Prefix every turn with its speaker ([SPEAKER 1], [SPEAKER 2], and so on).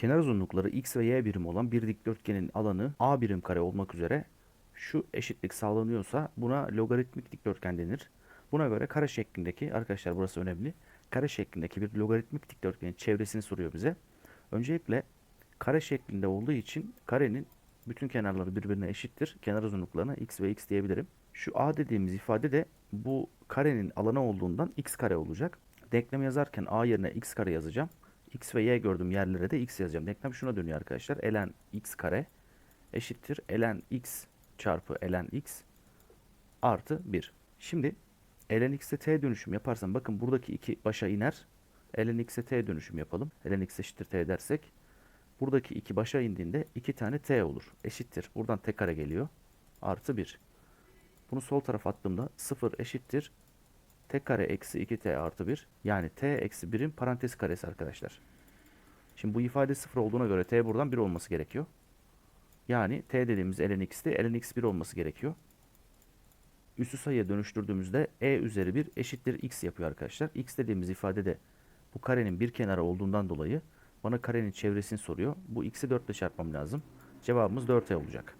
[SPEAKER 1] Kenar uzunlukları x ve y birim olan bir dikdörtgenin alanı a birim kare olmak üzere şu eşitlik sağlanıyorsa buna logaritmik dikdörtgen denir. Buna göre kare şeklindeki arkadaşlar burası önemli. Kare şeklindeki bir logaritmik dikdörtgenin çevresini soruyor bize. Öncelikle kare şeklinde olduğu için karenin bütün kenarları birbirine eşittir. Kenar uzunluklarına x ve x diyebilirim. Şu a dediğimiz ifade de bu karenin alanı olduğundan x kare olacak. Denklem yazarken a yerine x kare yazacağım. X ve y gördüğüm yerlere de x yazacağım. Denklem şuna dönüyor arkadaşlar. ln x kare eşittir ln x çarpı ln x artı 1. Şimdi ln x'e t dönüşüm yaparsam bakın buradaki 2 başa iner. ln x'e t dönüşüm yapalım. ln x eşittir t dersek buradaki 2 başa indiğinde 2 tane t olur. Eşittir. Buradan t kare geliyor. Artı 1. Bunu sol tarafa attığımda 0 eşittir. T kare eksi 2t artı 1. Yani t eksi 1'in parantez karesi arkadaşlar. Şimdi bu ifade 0 olduğuna göre t buradan 1 olması gerekiyor. Yani t dediğimiz ln x'te ln x 1 olması gerekiyor. Üssü sayıya dönüştürdüğümüzde e üzeri 1 eşittir x yapıyor arkadaşlar. x dediğimiz ifade de bu karenin bir kenarı olduğundan dolayı bana karenin çevresini soruyor. Bu x'i 4 ile çarpmam lazım. Cevabımız 4e olacak.